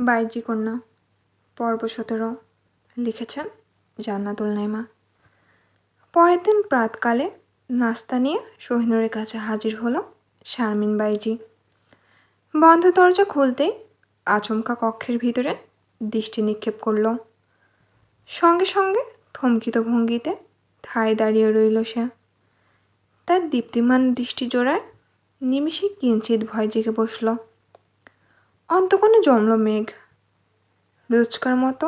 বাইজি কন্যা, পর্ব সতেরো, লিখেছেন জান্নাতুল নাইমা। পরের দিন প্রাতকালে নাস্তা নিয়ে শহীনুরের কাছে হাজির হলো শারমিন বাইজি। বন্ধ দরজা খুলতেই আচমকা কক্ষের ভিতরে দৃষ্টি নিক্ষেপ করল। সঙ্গে সঙ্গে থমকিত ভঙ্গিতে ঠায় দাঁড়িয়ে রইল সে। তার দীপ্তিমান দৃষ্টি জোড়ায় নিমিষে কিঞ্চিত ভয় জেগে বসল। অন্তকোণে জমল মেঘ। রোজকার মতো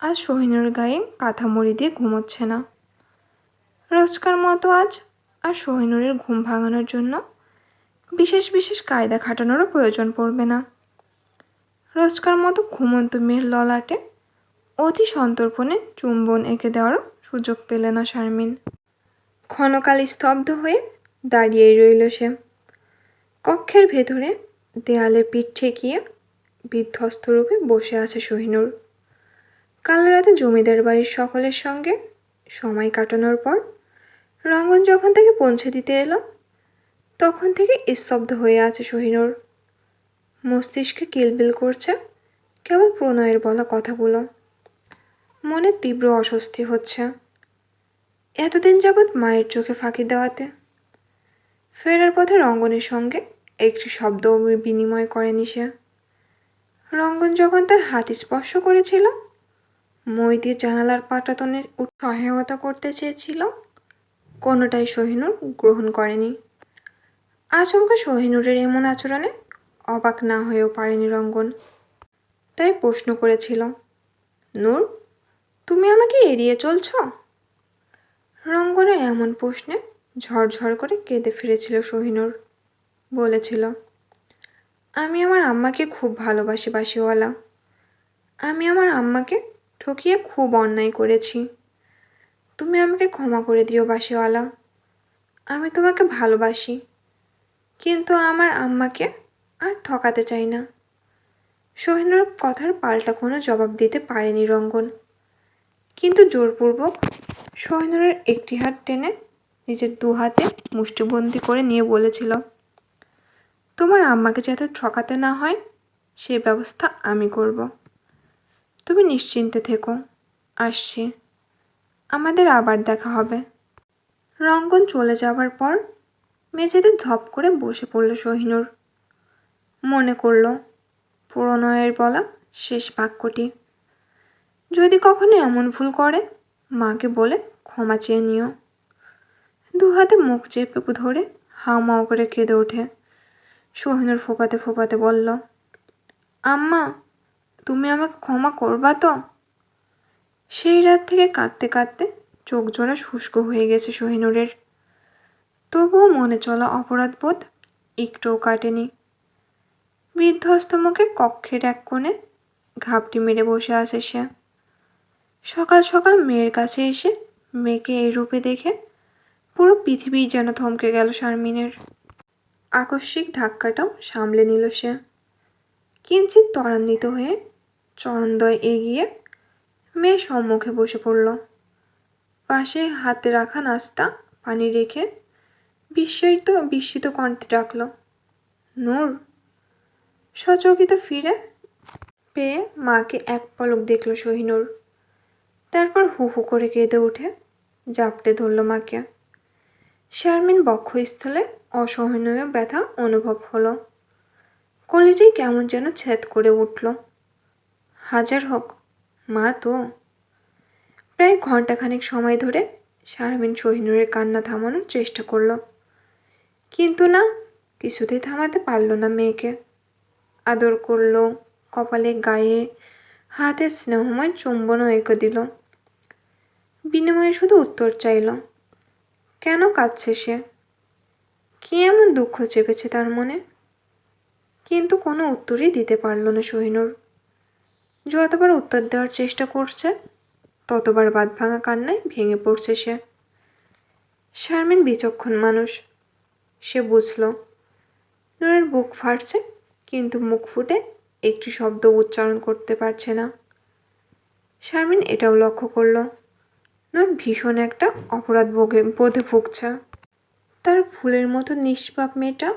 আজ সোহিনুর গায়ে কাঁথা মুড়ি দিয়ে ঘুমোচ্ছে না। রোজকার মতো আজ আর সোহিনুরের ঘুম ভাঙানোর জন্য বিশেষ বিশেষ কায়দা খাটানোরও প্রয়োজন পড়বে না। রোজকার মতো ঘুমন্ত মেয়ের ললাটে অতি সন্তর্পণে চুম্বন এঁকে দেওয়ারও সুযোগ পেলে না শারমিন। ক্ষণকাল স্তব্ধ হয়ে দাঁড়িয়েই রইল সে। কক্ষের ভেতরে দেয়ালে পিঠ ঠেকিয়ে বিধ্বস্ত রূপে বসে আছে সোহিনুর কাল রাতে জমিদার বাড়ির সকলের সঙ্গে সময় কাটানোর পর রঙ্গন যখন তাকে পৌঁছে দিতে এলো, তখন থেকে স্তব্ধ হয়ে আছে সোহিনুর মস্তিষ্কে কিলবিল করছে, কেবল প্রণয়ের বলা কথাগুলো। মনে তীব্র অস্বস্তি হচ্ছে। এতদিন যাবৎ মায়ের চোখে ফাঁকি দেওয়াতে। ফেরার পথে রঙ্গনের সঙ্গে একটি শব্দ বিনিময় করেনি সে। রঙ্গন যখন তার হাত স্পর্শ করেছিল, মই দিয়ে জানালার পাটাতনের সহায়তা করতে চেয়েছিল, কোনোটাই সোহিনুর গ্রহণ করেনি। আচমকা সোহিনুরের এমন আচরণে অবাক না হয়েও পারেনি রঙ্গন। তাই প্রশ্ন করেছিল, নূর, তুমি আমাকে এড়িয়ে চলছ? রঙ্গনের এমন প্রশ্নে ঝরঝর করে কেঁদে ফিরেছিল সোহিনুর, বলেছিল আমি আমার আম্মাকে খুব ভালোবাসি, বাসিওয়ালা। আমি আমার আম্মাকে ঠকিয়ে খুব অন্যায় করেছি। তুমি আমাকে ক্ষমা করে দিও, বাসিওয়ালা। আমি তোমাকে ভালোবাসি, কিন্তু আমার আম্মাকে আর ঠকাতে চাই না। সোহিনুর কথার পাল্টা কোনো জবাব দিতে পারেনি রঙ্গন। কিন্তু জোরপূর্বক সোহিনুরের একটি হাত টেনে নিজের দু হাতে মুষ্টিবন্দি করে নিয়ে বলেছিল তোমার আম্মাকে যাতে ঠকাতে না হয়, সে ব্যবস্থা আমি করব। তুমি নিশ্চিন্তে থেকো, আসছি। আমাদের আবার দেখা হবে। রঙ্গন চলে যাবার পর মেঝেতে ধপ করে বসে পড়ল সহিনুর মনে করল, প্রণয়ের বলা শেষ বাক্যটি। যদি কখনো এমন ভুল করে, মাকে বলে ক্ষমা চেয়ে নিও। দু হাতে মুখ চেপে ধরে হাও মাও করে কেঁদে ওঠে। সোহিনুর ফোপাতে ফোপাতে বলল, আম্মা, তুমি আমাকে ক্ষমা করবা তো? সেই রাত থেকে কাঁদতে কাঁদতে চোখ জোড়া শুষ্ক হয়ে গেছে সোহিনুরের। তবুও মনে চলা অপরাধবোধ একটুও কাটেনি। বিধ্বস্ত মুখে কক্ষের এক কোণে ঘাপটি মেরে বসে আছে সে। সকাল সকাল মেয়ের কাছে এসে মেয়েকে এই রূপে দেখে পুরো পৃথিবী যেন থমকে গেল শারমিনের। আকস্মিক ধাক্কাটাও সামলে নিল সে। কিঞ্চিত ত্বরান্বিত হয়ে চরণদয় এগিয়ে মেয়ে সম্মুখে বসে পড়ল। পাশে হাতে রাখা নাস্তা, পানি রেখে বিস্ময়িত বিস্মিত কণ্ঠে ডাকল, নূর! সচকিত ফিরে পেয়ে মাকে এক পলক দেখল সোহিনুর। তারপর হু হু করে কেঁদে উঠে জাপটে ধরল মাকে। শারমিন বক্ষস্থলে অসহনীয় ব্যথা অনুভব হলো। কলেজেই কেমন যেন ছেদ করে উঠল। হাজার হোক, মা তো। প্রায় ঘন্টাখানেক সময় ধরে শারমিন সোহিনুরের কান্না থামানোর চেষ্টা করল। কিন্তু না, কিছুতেই থামাতে পারল না মেয়েকে। আদর করল, কপালে গায়ে, হাতে স্নেহময় চুম্বনও এঁকে দিল। বিনিময়ে শুধু উত্তর চাইল, কেন কাঁদছে সে? কি এমন দুঃখ চেপেছে তার মনে? কিন্তু কোনো উত্তরই দিতে পারল না সোহিনুর যতবার উত্তর দেওয়ার চেষ্টা করছে, ততবার বাদ ভাঙা কান্নায় ভেঙে পড়ছে সে। শারমিন বিচক্ষণ মানুষ। সে বুঝল, নূরের বুক ফাটছে, কিন্তু মুখ ফুটে একটি শব্দ উচ্চারণ করতে পারছে না। শারমিন এটাও লক্ষ্য করল, নূর ভীষণ একটা অপরাধ বোধে ভুগছে। তার ফুলের মতো নিষ্পাপ মেয়েটা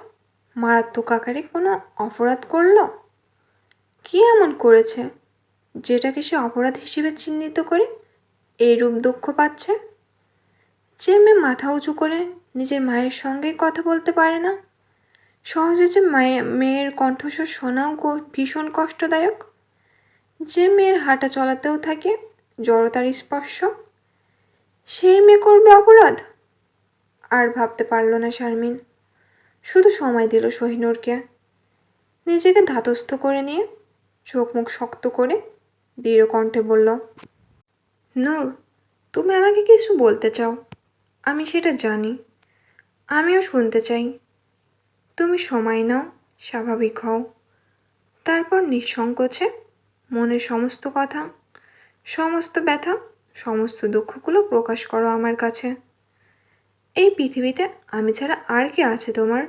মারাত্মক আকারে কোনো অপরাধ করল? কি এমন করেছে যেটাকে সে অপরাধ হিসেবে চিহ্নিত করে? এই রূপ দুঃখ পাচ্ছে? যে মেয়ে মাথা উঁচু করে নিজের মায়ের সঙ্গেই কথা বলতে পারে না? সহজে যে মায়ে, মেয়ের কণ্ঠস্বর শোনাও ভীষণ কষ্টদায়ক। যে মেয়ের হাঁটা চলাতেও থাকে জড়তার স্পর্শ। সেই মেয়ে করবে অপরাধ? আর ভাবতে পারল না শারমিন। শুধু সময় দিল সহিনুরকে নিজেকে ধাতস্থ করে নিয়ে চোখ মুখ শক্ত করে দৃঢ় কণ্ঠে বলল, নূর, তুমি আমাকে কিছু বলতে চাও। আমি সেটা জানি। আমিও শুনতে চাই। তুমি সময় নাও, স্বাভাবিক হও। তারপর নিঃসংকোচে মনের সমস্ত কথা, সমস্ত ব্যথা, সমস্ত দুঃখগুলো প্রকাশ করো আমার কাছে। এই পৃথিবীতে আমি ছাড়া আর কে আছে তোমার?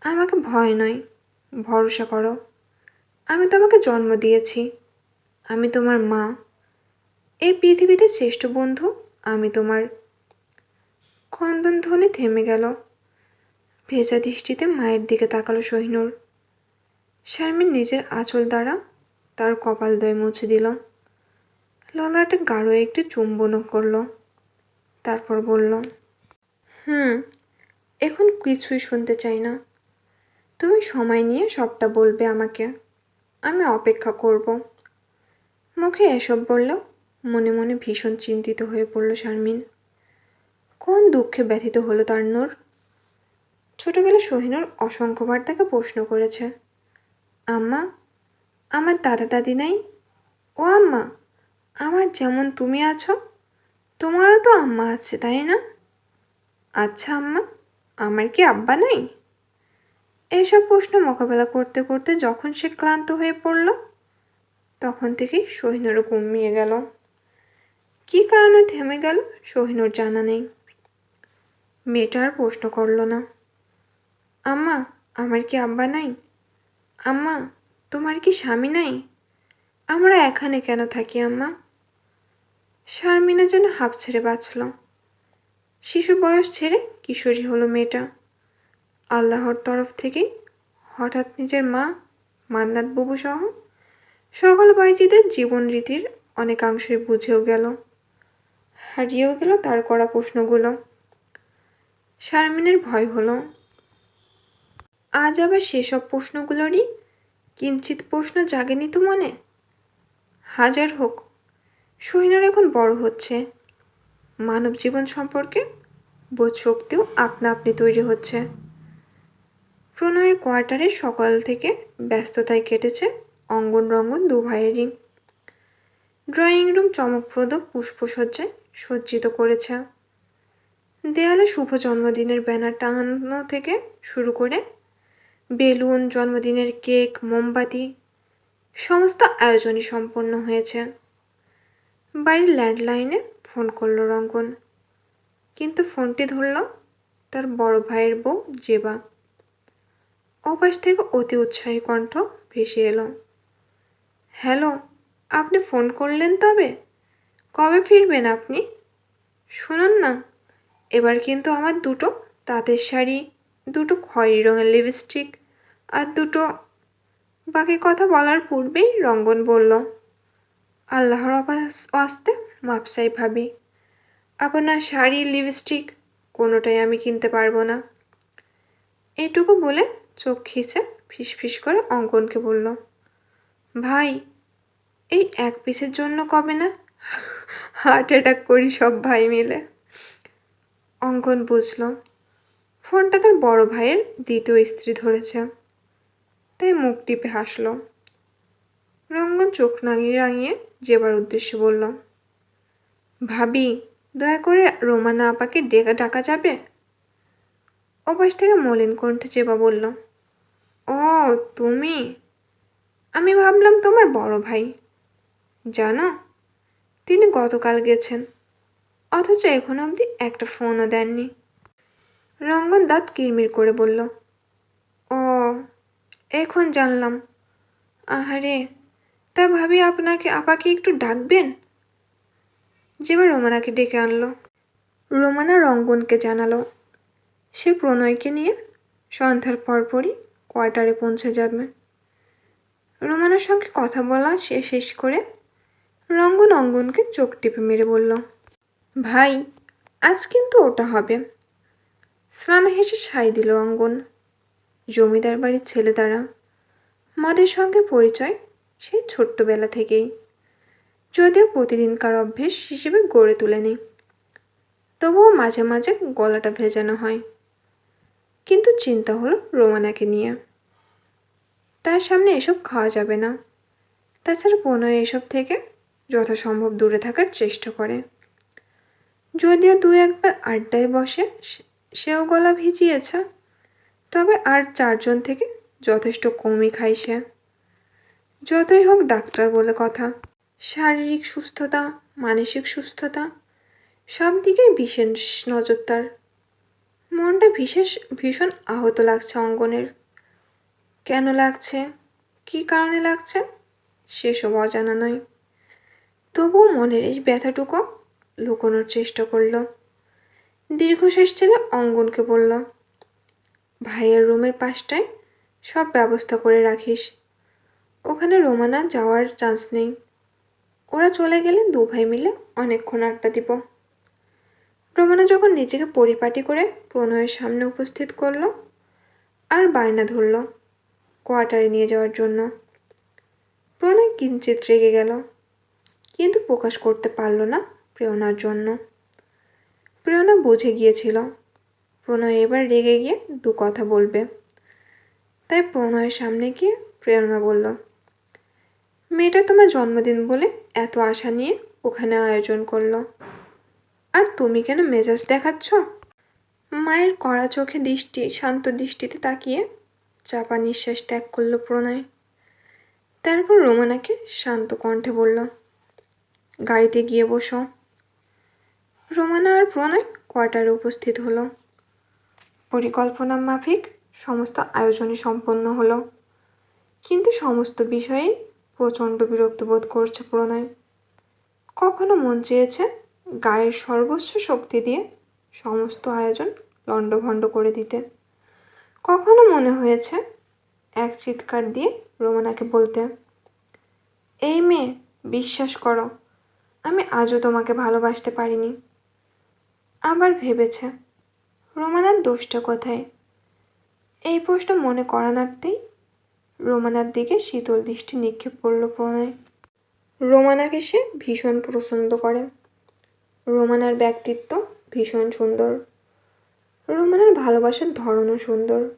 আমাকে ভয় নয়, ভরসা করো। আমি তোমাকে জন্ম দিয়েছি। আমি তোমার মা। এই পৃথিবীতে শ্রেষ্ঠ বন্ধু আমি তোমার। ক্রন্দন ধ্বনি থেমে গেল। ভেজা দৃষ্টিতে মায়ের দিকে তাকালো সহিনুর শারমিন নিজের আঁচল দ্বারা তার কপালদ্বয় মুছে দিল। ললাটে গাঢ় একটি চুম্বনও করল। তারপর বলল হুম, এখন কিছুই শুনতে চাই না। তুমি সময় নিয়ে সবটা বলবে আমাকে। আমি অপেক্ষা করব। মুখে এসব বলল, মনে মনে ভীষণ চিন্তিত হয়ে পড়ল শারমিন। কোন দুঃখে ব্যথিত হলো তার নূর? ছোটবেলা সোহিনুর অসংখ্যবার তাকে প্রশ্ন করেছে। আম্মা, আমার দাদা দাদি নাই? ও আম্মা, আমার যেমন তুমি আছো, তোমারও তো আম্মা আছে, তাই না? আচ্ছা আম্মা, আমার কি আব্বা নাই? এইসব প্রশ্ন মোকাবেলা করতে করতে যখন সে ক্লান্ত হয়ে পড়ল, তখন থেকেই শহীনুরও ঘুমিয়ে গেল। কী কারণে থেমে গেল শহীনুর জানা নেই। মেয়েটা আর প্রশ্ন করল না। আম্মা, আমার কি আব্বা নাই? আম্মা, তোমার কি স্বামী নাই? আমরা এখানে কেন থাকি আম্মা? শারমিনা যেন হাফ ছেড়ে বাঁচল। শিশু বয়স ছেড়ে কিশোরী হলো মেয়েটা। আল্লাহর তরফ থেকেই হঠাৎ নিজের মা, মান্নাত সহ সকল বাইজিদের জীবন রীতির অনেকাংশই বুঝেও গেল, হারিয়েও গেল তার করা প্রশ্নগুলো। শারমিনের ভয় হলো। আজ আবার সেসব প্রশ্নগুলোরই কিঞ্চিত প্রশ্ন জাগেনি তো মনে? হাজার হোক শহীনুর এখন বড় হচ্ছে। মানব জীবন সম্পর্কে বোধ শক্তিও আপনা আপনি তৈরি হচ্ছে। প্রণয়ের কোয়ার্টারে সকাল থেকে ব্যস্ততায় কেটেছে অঙ্গন রঙ্গন দু ভাইয়েরই। ড্রয়িং রুম চমকপ্রদ পুষ্পসজ্জায় সজ্জিত করেছে। দেয়ালে শুভ জন্মদিনের ব্যানার টাঙানো থেকে শুরু করে বেলুন, জন্মদিনের কেক, মোমবাতি সমস্ত আয়োজনই সম্পন্ন হয়েছে। বাড়ির ল্যান্ডলাইনে ফোন করল রঙ্গন। কিন্তু ফোনটি ধরল তার বড় ভাইয়ের বউ জেবা। ওপাশ থেকে অতি উৎসাহী কণ্ঠ ভেসে এলো। হ্যালো, আপনি ফোন করলেন তবে? কবে ফিরবেন আপনি? শুনুন না, এবার কিন্তু আমার দুটো তাঁতের শাড়ি, দুটো খয়েরি রঙের লিপস্টিক আর দুটো বাকি কথা বলার পূর্বেই রঙ্গন বলল আল্লাহর ওয়াস্তে মাপসাই ভাবি। আপনার শাড়ি লিপস্টিক কোনোটাই আমি কিনতে পারব না। এটুকু বলে চোখ খিচে ফিসফিস করে অঙ্কনকে বলল, ভাই, এই এক পিসের জন্য কবে না হার্ট অ্যাটাক করি সব ভাই মিলে। অঙ্কন বুঝল, ফোনটা তার বড় ভাইয়ের দ্বিতীয় স্ত্রী ধরেছে। তাই মুখ টিপে হাসল। রঙ্গন চোখ নাঙিয়ে রাঙিয়ে যেবার উদ্দেশ্যে বলল, ভাবি, দয়া করে রোমানা আপাকে ডেকে ডাকা যাবে? ওপাশ থেকে মলিন কণ্ঠে চেপা বলল, ও, তুমি? আমি ভাবলাম তোমার বড় ভাই। জানো, তিনি গতকাল গেছেন, অথচ এখন অবধি একটা ফোনও দেননি। রঙ্গন দাঁত কিরমির করে বলল, ও, এখন জানলাম। আহারে তা ভাবি আপনাকে, আপাকে একটু ডাকবেন? যেবার রোমানাকে ডেকে আনলো। রোমানা রঙ্গনকে জানালো, সে প্রণয়কে নিয়ে সন্ধ্যার পরপরই কোয়ার্টারে পৌঁছে যাবে। রোমানার সঙ্গে কথা বলা সে শেষ করে রঙ্গন অঙ্গনকে চোখ টিপে মেরে বলল, ভাই, আজ কিন্তু ওটা হবে। স্নানে হেসে সাই দিল রঙ্গন। জমিদার বাড়ির ছেলে তারা। মদের সঙ্গে পরিচয় সেই ছোট্টবেলা থেকেই। যদিও প্রতিদিনকার অভ্যেস হিসেবে গড়ে তুলেনি তবুও মাঝে মাঝে গলাটা ভেজানো হয়। কিন্তু চিন্তা হলো রোমানাকে নিয়ে। তার সামনে এসব খাওয়া যাবে না। তাছাড়া প্রণয় এসব থেকে যথাসম্ভব দূরে থাকার চেষ্টা করে। যদিও দু একবার আড্ডায় বসে সে- সেও গলা ভিজিয়েছে, তবে আর চারজন থেকে যথেষ্ট কমই খায় সে। যতই হোক ডাক্তার বলে কথা। শারীরিক সুস্থতা, মানসিক সুস্থতা, সব দিকেই বিশেষ নজর তার। মনটা বিশেষ, ভীষণ আহত লাগছে অঙ্গনের। কেন লাগছে? কী কারণে লাগছে? সেসব অজানা নয়। তবুও মনের এই ব্যথাটুকু লুকোনোর চেষ্টা করল। দীর্ঘশ্বাস ছেলে অঙ্গনকে বলল, ভাইয়ের রুমের পাশটায় সব ব্যবস্থা করে রাখিস। ওখানে রোমানা যাওয়ার চান্স নেই। ওরা চলে গেলে দু ভাই মিলে অনেকক্ষণ আড্ডা দিব। রোমানা যখন নিজেকে পরিপাটি করে প্রণয়ের সামনে উপস্থিত করল আর বায়না ধরলো কোয়ার্টারে নিয়ে যাওয়ার জন্য। প্রণয় কিঞ্চিত রেগে গেল, কিন্তু প্রকাশ করতে পারল না প্রেরণার জন্য। প্রেরণা বুঝে গিয়েছিল, প্রণয় এবার রেগে গিয়ে দু কথা বলবে। তাই প্রণয়ের সামনে গিয়ে প্রেরণা বলল মেয়েটা তোমার জন্মদিন বলে এত আশা নিয়ে ওখানে আয়োজন করল। আর তুমি কেন মেজাজ দেখাচ্ছ? মায়ের কড়া চোখে দৃষ্টি, শান্ত দৃষ্টিতে তাকিয়ে চাপা নিঃশ্বাস ত্যাগ করল প্রণয়। তারপর রোমানাকে শান্ত কণ্ঠে বলল, গাড়িতে গিয়ে বসো। রোমানা আর প্রণয় কোয়ার্টারে উপস্থিত হলো। পরিকল্পনা মাফিক, সমস্ত আয়োজনই সম্পন্ন হলো। কিন্তু সমস্ত বিষয়েই প্রচণ্ড বিরক্ত বোধ করছে প্রণয় কখনো মন চেয়েছে গায়ের সর্বস্ব শক্তি দিয়ে সমস্ত আয়োজন লণ্ডভণ্ড করে দিতে। কখনো মনে হয়েছে এক চিৎকার দিয়ে রোমানাকে বলতে, এই মেয়ে, বিশ্বাস করো, আমি আজও তোমাকে ভালোবাসতে পারিনি। আবার ভেবেছে, রোমানার দোষটা কোথায়? এই প্রশ্ন মনে করা নাড়তেই রোমানার দিকে শীতল দৃষ্টি নিক্ষেপ করল প্রণয়। রোমানাকে সে ভীষণ পছন্দ করে। রোমানার ব্যক্তিত্ব ভীষণ সুন্দর। রোমানার ভালোবাসার ধরনও সুন্দর।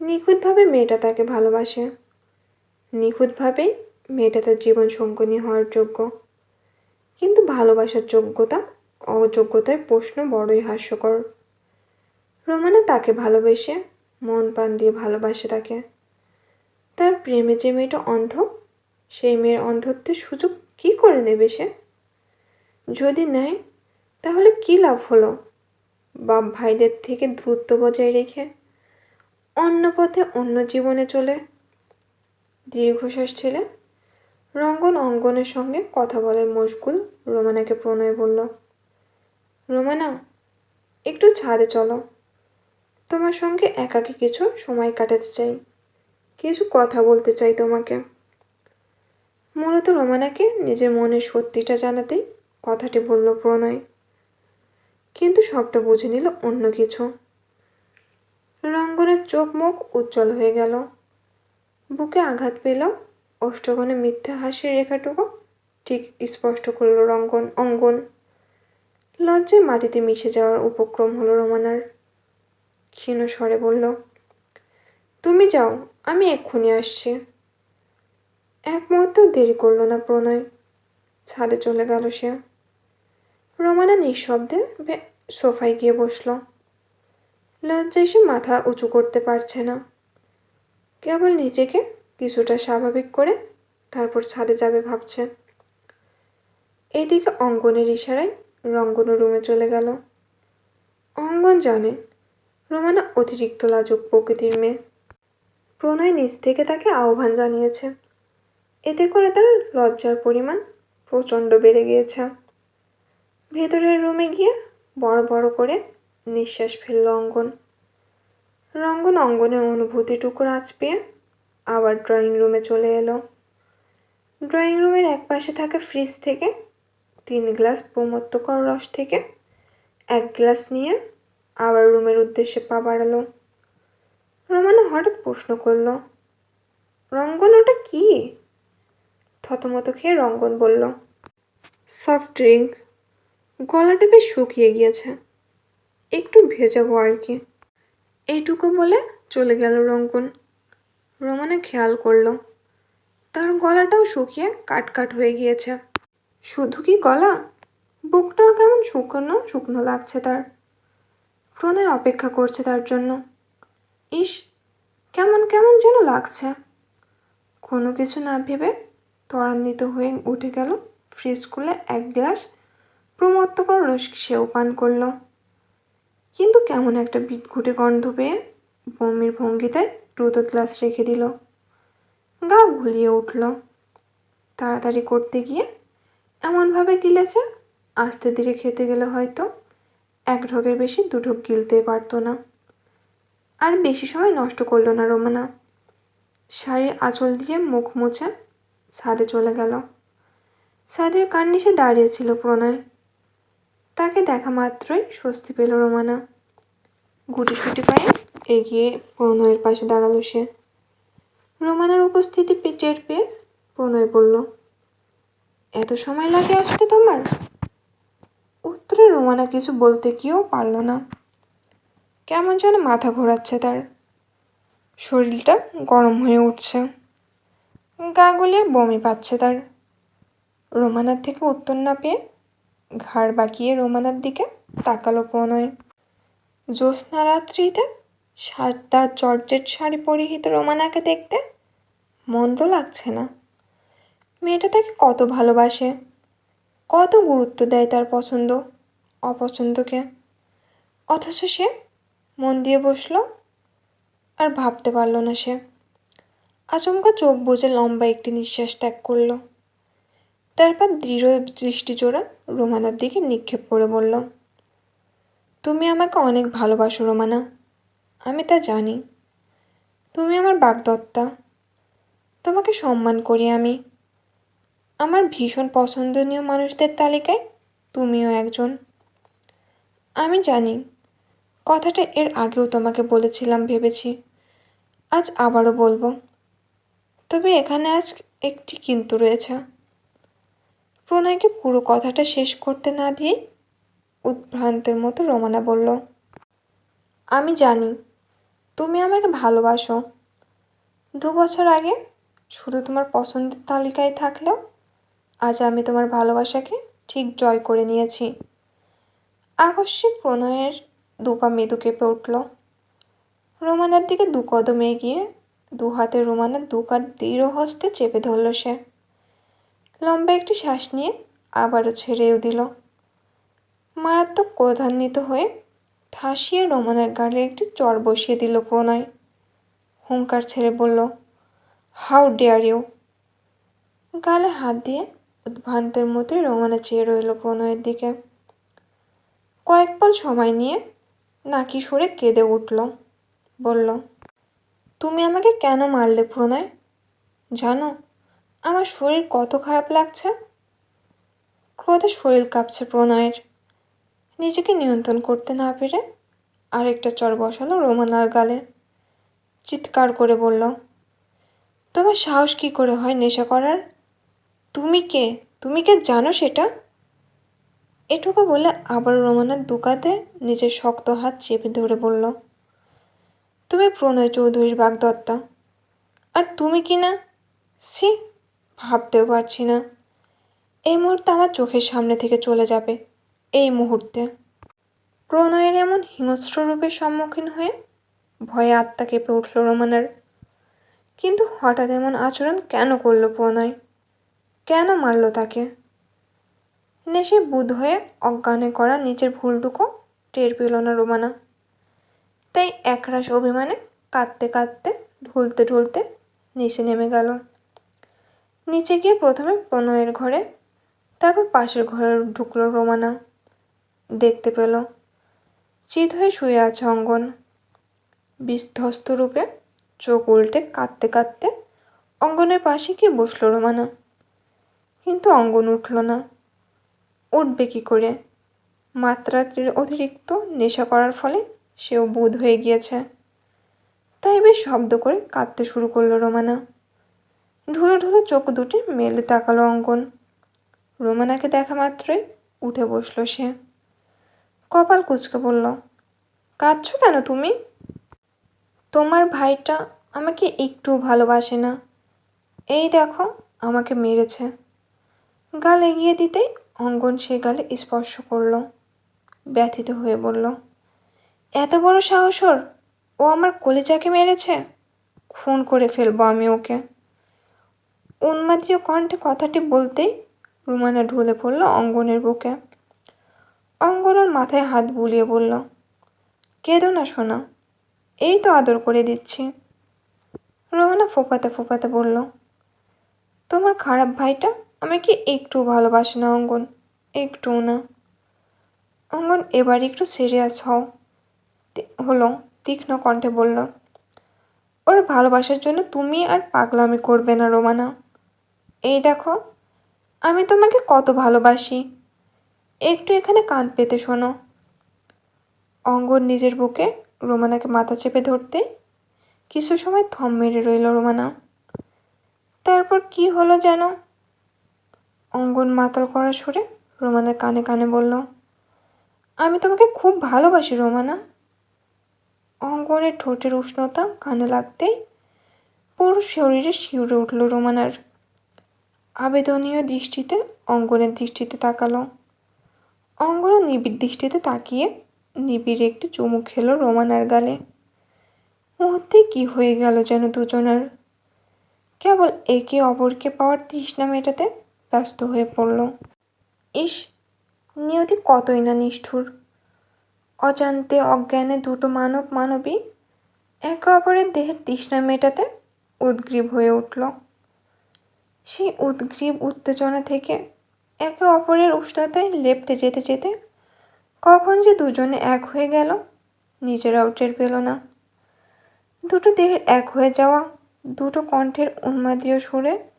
নিখুঁতভাবে মেয়েটা তাকে ভালোবাসে। নিখুঁতভাবেই মেয়েটা তার জীবন সঙ্গনী হওয়ার যোগ্য। কিন্তু ভালোবাসার যোগ্যতা, অযোগ্যতার প্রশ্ন বড়ই হাস্যকর। রোমানা তাকে ভালোবেসে মন প্রাণ দিয়ে ভালোবাসে তাকে। তার প্রেমে যে মেয়েটা অন্ধ, সেই মেয়ের অন্ধত্বের সুযোগ কি করে নেবে সে? যদি নেয় তাহলে কী লাভ হলো? বাপ ভাইদের থেকে দূরত্ব বজায় রেখে অন্য পথে অন্য জীবনে চলে। দীর্ঘশ্বাস ছেলে রঙ্গন অঙ্গনের সঙ্গে কথা বলে মশগুল রোমানাকে প্রণয় বলল, রোমানা, একটু ছাদে চলো। তোমার সঙ্গে একাকে কিছু সময় কাটাতে চাই। কিছু কথা বলতে চাই তোমাকে। মূলত রোমানাকে নিজের মনের সত্যিটা জানাতেই কথাটি বলল প্রণয়। কিন্তু সবটা বুঝে নিল অন্য কিছু। রঙ্গনের চোখ মুখ উজ্জ্বল হয়ে গেল। বুকে আঘাত পেল অষ্টগণে মিথ্যা হাসির রেখাটুকু ঠিক স্পষ্ট করল রঙ্গন, অঙ্গন। লজ্জায় মাটিতে মিশে যাওয়ার উপক্রম হলো রোমানার। ক্ষীণ স্বরে বলল তুমি যাও, আমি এক্ষুনি আসছি। এক মুহূর্তেও দেরি করল না প্রণয়। ছাদে চলে গেল সে। রোমানা নিঃশব্দে সোফায় গিয়ে বসল। লজ্জায় সে মাথা উঁচু করতে পারছে না। কেবল নিজেকে কিছুটা স্বাভাবিক করে তারপর ছাদে যাবে ভাবছে। এদিকে অঙ্গনের ইশারায় রঙ্গন রুমে চলে গেল। অঙ্গন জানে, রোমানা অতিরিক্ত লাজুক প্রকৃতির মেয়ে। প্রণয় নিজ থেকে তাকে আহ্বান জানিয়েছে। এতে করে তার লজ্জার পরিমাণ প্রচণ্ড বেড়ে গিয়েছে। ভেতরের রুমে গিয়ে বড় বড় করে নিঃশ্বাস ফেলল অঙ্গন। রঙ্গন অঙ্গনের অনুভূতিটুকুর আঁচ পেয়ে আবার ড্রয়িং রুমে চলে এলো। ড্রয়িং রুমের এক পাশে থাকা ফ্রিজ থেকে তিন গ্লাস প্রমত্তকর রস থেকে এক গ্লাস নিয়ে আবার রুমের উদ্দেশ্যে পা বাড়ালো। রোমানা হঠাৎ প্রশ্ন করল রঙ্গন ওটা কি? থতমত খেয়ে রঙ্গন বলল, সফট ড্রিঙ্ক। গলাটা বেশ শুকিয়ে গিয়েছে। একটু ভেজাবো আর কি। এইটুকু বলে চলে গেল রঙ্গন। রোমানে খেয়াল করল, তার গলাটাও শুকিয়ে কাট কাট হয়ে গিয়েছে। শুধু কি গলা? বুকটাও কেমন শুকনো শুকনো লাগছে তার। প্রণয় অপেক্ষা করছে তার জন্য। ইস, কেমন কেমন যেন লাগছে। কোনো কিছু না ভেবে ত্বরান্বিত হয়ে উঠে গেল ফ্রিজ খুলে এক গ্লাস প্রমত্তকর রস সেও পান করল। কিন্তু কেমন একটা বিদঘুটে গন্ধ পেয়ে বমির ভঙ্গিতে দ্রুত গ্লাস রেখে দিল। গা গুলিয়ে উঠল। তাড়াতাড়ি করতে গিয়ে এমনভাবে গিলেছে, আস্তে ধীরে খেতে গেলে হয়তো এক ঢোকের বেশি দু ঢোক গিলতে পারতো না। আর বেশি সময় নষ্ট করল না রোমানা। শাড়ির আঁচল দিয়ে মুখ মুছে ছাদে চলে গেল। ছাদের কার্নিশে দাঁড়িয়েছিল প্রণয়। তাকে দেখা মাত্রই স্বস্তি পেল রোমানা। গুটিসুটি পায়ে এগিয়ে প্রণয়ের পাশে দাঁড়াল সে। রোমানার উপস্থিতি পে- টের পেয়ে প্রণয় বলল, এত সময় লাগে আসতে তোমার? উত্তরে রোমানা কিছু বলতে গিয়েও পারল না। কেমন যেন মাথা ঘোরাচ্ছে তার। শরীরটা গরম হয়ে উঠছে। গা গুলিয়ে বমি পাচ্ছে তার। রোমানার থেকে উত্তর না পেয়ে ঘাড় বাঁকিয়ে রোমানার দিকে তাকালো প্রণয়। জ্যোৎস্না রাত্রিতে সাদা জর্জেট শাড়ি পরিহিত রোমানাকে দেখতে মন্দ লাগছে না। মেয়েটা তাকে কত ভালোবাসে, কত গুরুত্ব দেয় তার পছন্দ, অপছন্দকে। অথচ সে মন দিয়ে বসল আর ভাবতে পারল না সে। আচমকা চোখ বুজে লম্বা একটি নিঃশ্বাস ত্যাগ করল। তারপর দৃঢ় দৃষ্টি জোড়া রোমানার দিকে নিক্ষেপ করে বলল, তুমি আমাকে অনেক ভালোবাসো রোমানা, আমি তা জানি। তুমি আমার বাগদত্তা, তোমাকে সম্মান করি আমি। আমার ভীষণ পছন্দনীয় মানুষদের তালিকায় তুমিও একজন। আমি জানি কথাটা এর আগেও তোমাকে বলেছিলাম ভেবেছি। আজ আবারও বলব। তবে এখানে আজ একটি কিন্তু রয়েছে। প্রণয়কে পুরো কথাটা শেষ করতে না দিয়ে উদ্ভ্রান্তের মতো রমানা বলল, আমি জানি, তুমি আমাকে ভালোবাসো। দু বছর আগে শুধু তোমার পছন্দের তালিকায় থাকলেও আজ আমি তোমার ভালোবাসাকে ঠিক জয় করে নিয়েছি। আকস্মিক প্রণয়ের দুপা মেদু কেঁপে উঠল। রোমানার দিকে দু কদম এগিয়ে দু হাতে রোমানার দু কাঠ দৃঢ় হস্তে চেপে ধরল সে। লম্বা একটি শ্বাস নিয়ে আবারও ছেড়েও দিল। মারাত্মক ক্রোধান্বিত হয়ে ঠাসিয়ে রোমানের গালে একটি চর বসিয়ে দিল প্রণয় হুঙ্কার ছেড়ে বলল, হাউ ডেয়ার ইউ? গালে হাত দিয়ে উদ্ভ্রান্তের মতোই রোমানা চেয়ে রইল প্রণয়ের দিকে। কয়েক পল সময় নিয়ে নাকি সুরে কেঁদে উঠল। বলল, তুমি আমাকে কেন মারলে প্রণয় জানো, আমার শরীর কত খারাপ লাগছে? ক্রোধে শরীর কাঁপছে প্রণয়ের। নিজেকে নিয়ন্ত্রণ করতে না পেরে আরেকটা চর বসালো রোমানার গালে। চিৎকার করে বলল, তোমার সাহস কী করে হয় নেশা করার? তুমি কে? তুমি কে জানো সেটা? এটুকু বলে আবার রোমানার দুকাতে নিজের শক্ত হাত চেপে ধরে বলল, তুমি প্রণয় চৌধুরীর বাগদত্তা। আর তুমি কি না? সি ভাবতেও পারছি না। এই মুহূর্তে আমার চোখের সামনে থেকে চলে যাবে, এই মুহূর্তে। প্রণয়ের এমন হিংস্র রূপের সম্মুখীন হয়ে ভয়ে আত্মা কেঁপে উঠল রোমানার। কিন্তু হঠাৎ এমন আচরণ কেন করল প্রণয়? কেন মারলো তাকে? নেশে বুধ হয়ে অজ্ঞানে করা নিজের ভুলটুকু টের পেল না রোমানা। তাই একরাশ অভিমানে কাঁদতে কাঁদতে, ঢুলতে ঢুলতে নিচে নেমে গেল। নিচে গিয়ে প্রথমে প্রণয়ের ঘরে, তারপর পাশের ঘরে ঢুকলো রোমানা। দেখতে পেল, চিত হয়ে শুয়ে আছে অঙ্গন। বিধ্বস্ত রূপে চোখ উল্টে কাঁদতে কাঁদতে অঙ্গনের পাশে গিয়ে বসল রোমানা। কিন্তু অঙ্গন উঠল না। উঠবে কী করে? মাত্রাতির অতিরিক্ত নেশা করার ফলে সেও বোধ হয়ে গিয়েছে। তাই বেশ শব্দ করে কাঁদতে শুরু করল রোমানা। ঢুলো ঢুলো চোখ দুটি মেলে তাকালো অঙ্কন। রোমানাকে দেখা মাত্রই উঠে বসল সে। কপাল কুচকে বলল, কাঁদছো কেন তুমি? তোমার ভাইটা আমাকে একটু ভালোবাসে না। এই দেখো, আমাকে মেরেছে। গাল এগিয়ে দিতেই অঙ্গন সে গালে স্পর্শ করল, ব্যথিত হয়ে বলল, এত বড় সাহসর ও আমার কলিজাকে মেরেছে? খুন করে ফেলব আমি ওকে। উন্মাদীয় কণ্ঠে কথাটি বলতেই রুমানা ঢুলে পড়ল অঙ্গনের বুকে। অঙ্গন ওর মাথায় হাত বুলিয়ে বলল, কেঁদো না শোনা এই তো আদর করে দিচ্ছি। রোমানা ফোপাতে ফোপাতে বলল, তোমার খারাপ ভাইটা আমাকে একটু ভালোবাসে না, অঙ্গন। একটুও না। অঙ্গন, এবার একটু সিরিয়াস হও। হলো, তীক্ষ্ণ কণ্ঠে বলল, ওর ভালোবাসার জন্য তুমি আর পাগলামি করবে না, রোমানা। এই দেখো, আমি তোমাকে কত ভালোবাসি। একটু এখানে কান পেতে শোনো। অঙ্গন নিজের বুকে রোমানাকে মাথা চেপে ধরতে কিছু সময় থম মেরে রইল রোমানা। তারপর কি হলো যেন? অঙ্গন মাতাল করা সুরে রোমানার কানে কানে বলল, আমি তোমাকে খুব ভালোবাসি রোমানা। অঙ্গনের ঠোঁটের উষ্ণতা কানে লাগতেই পুরো শরীরে শিউরে উঠল রোমানার। আবেদনীয় দৃষ্টিতে অঙ্গনের দৃষ্টিতে তাকালো। অঙ্গনও নিবিড় দৃষ্টিতে তাকিয়ে নিবিড় একটি চুমু খেলো রোমানার গালে। মুহূর্তে কি হয়ে গেল যেন দুজনের? কেবল একে অপরকে পাওয়ার তৃষ্ণা মেটাতে ব্যস্ত হয়ে পড়ল। ইস নিয়তি কতই না নিষ্ঠুর। অজান্তে অজ্ঞানে দুটো মানব মানবী একে অপরের দেহের তৃষ্ণা মেটাতে উদ্গ্রীব হয়ে উঠল। সেই উদ্গ্রীব উত্তেজনা থেকে একে অপরের উষ্ণতায় লেপ্টে যেতে যেতে কখন যে দুজনে এক হয়ে গেল, নিজেরাও টের পেল না। দুটো দেহের এক হয়ে যাওয়া, দুটো কণ্ঠের উন্মাদীয় সুরে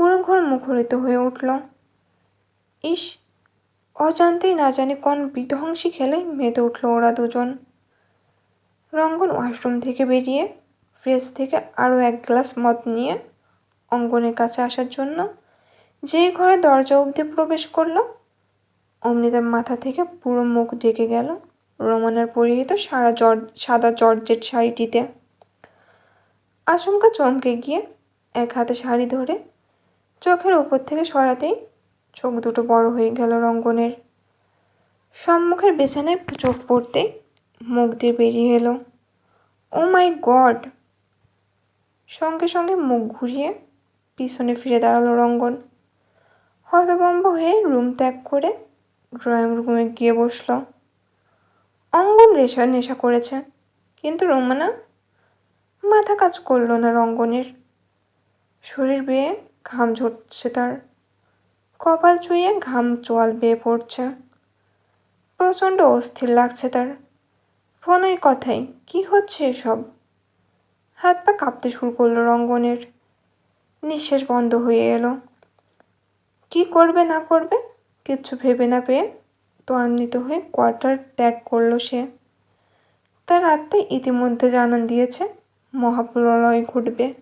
পুরো ঘর মুখরিত হয়ে উঠল। ইস, অজান্তেই না জানি কোন বিধ্বংসী খেলে মেতে উঠল ওরা দুজন। রঙ্গন ওয়াশরুম থেকে বেরিয়ে, ফ্রেশ থেকে আরও এক গ্লাস মদ নিয়ে অঙ্গনের কাছে আসার জন্য যেই ঘরে দরজা অবধি প্রবেশ করল, অমনি তার মাথা থেকে পুরো মুখ ঢেকে গেল রোমানের পরিহিত সারা জর, সাদা জর্জেট শাড়িটিতে। আচমকা চমকে গিয়ে এক হাতে শাড়ি ধরে চোখের উপর থেকে সরাতেই চোখ দুটো বড় হয়ে গেল রঙ্গনের। সম্মুখের বিছানায় চোখ পড়তেই মুখ দিয়ে বেরিয়ে এলো। ও মাই গড সঙ্গে সঙ্গে মুখ ঘুরিয়ে পিছনে ফিরে দাঁড়াল রঙ্গন। হতভম্ব হয়ে রুম ত্যাগ করে ড্রয়িং রুমে গিয়ে বসল। অঙ্গন রেশা নেশা করেছে, কিন্তু রোমানা মাথা কাজ করল না রঙ্গনের। শরীর বেয়ে ঘাম ঝরছে তার। কপাল চুইয়ে ঘাম চোয়াল বেয়ে পড়ছে। প্রচণ্ড অস্থির লাগছে তার। ফোনের কথাই, কি হচ্ছে এসব? হাত পা কাঁপতে শুরু করল রঙ্গনের। নিঃশ্বাস বন্ধ হয়ে এলো। কি করবে না করবে, কিচ্ছু ভেবে না পেয়ে ত্বরান্বিত হয়ে কোয়ার্টার ত্যাগ করল সে। তার আত্মায় ইতিমধ্যে জানান দিয়েছে, মহাপ্রলয় ঘটবে।